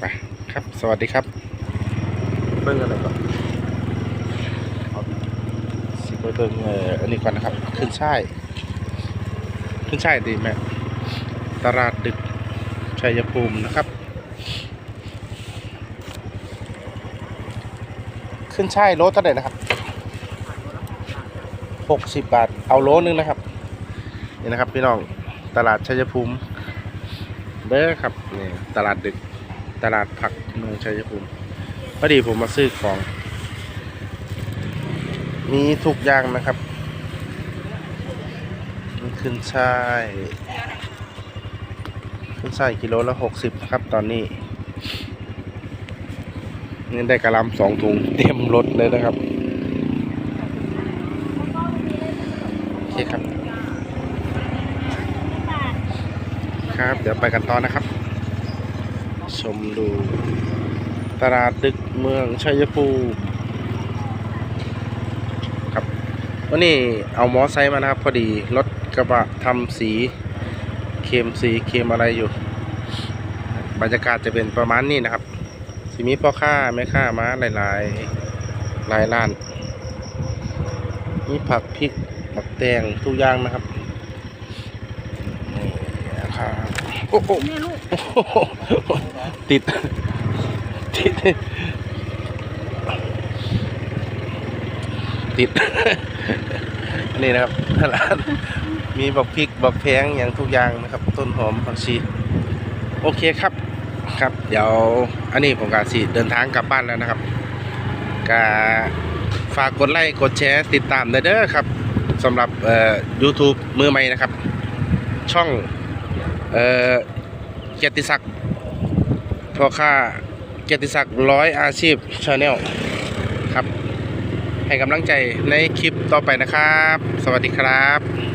ไปครับ สวัสดีครับ เบิ่งอะไรก่อนสิไปเบิ่งเอ่ออันนี้ก่อนนะครับ ขึ้นช่าย ขึ้นช่ายดีไหมตลาดดึกชัยภูมินะครับ ขึ้นช่ายโลเท่าไหร่นะครับหกสิบบาท เอาโลนึงนะครับ นี่นะครับพี่น้อง ตลาดชัยภูมิเด้อครับ นี่ ตลาดดึก ตลาดผักเมืองชัยภูมิพอดีผมมาซื้อของ มีทุกอย่างนะครับขึ้นช่ายขึ้นช่ายกิโลละหกสิบครับตอนนี้นี่ได้กระลำสองถุงเต็มรถเลยนะครับโอเคครับ ครับ เดี๋ยวไปกันต่อนะครับ ชมดู ตลาดดึกเมืองชัยภูมิครับวันนี้เอามอไซค์มานะครับ พอดีรถกระบะทำสีเคมสีเคมอะไรอยู่ บรรยากาศจะเป็นประมาณนี้นะครับสิมีพ่อค้าแม่ค้ามาหลายๆหลายร้านมีผักพริกผักแตงทุกอย่างนะครับนี่นะครับ โอ้โหติด ติด ติด นี่นะครับร้านมีบักพริกบักแพงอย่างทุกอย่างนะครับ ต้นหอมผักชี โอเคครับ ครับ เดี๋ยว อันนี้ผมกาสีเดินทางกลับบ้านแล้วนะครับกาฝากกดไลค์กดแชร์ติดตามเด้อครับสำหรับเอ่อ YouTube มือใหม่นะครับ ช่อง เอ่อเกียรติศักดิ์พ่อค้าเกียรติศักดิ์ร้อยอาชีพชาแนลครับ ให้กำลังใจในคลิปต่อไปนะครับ สวัสดีครับ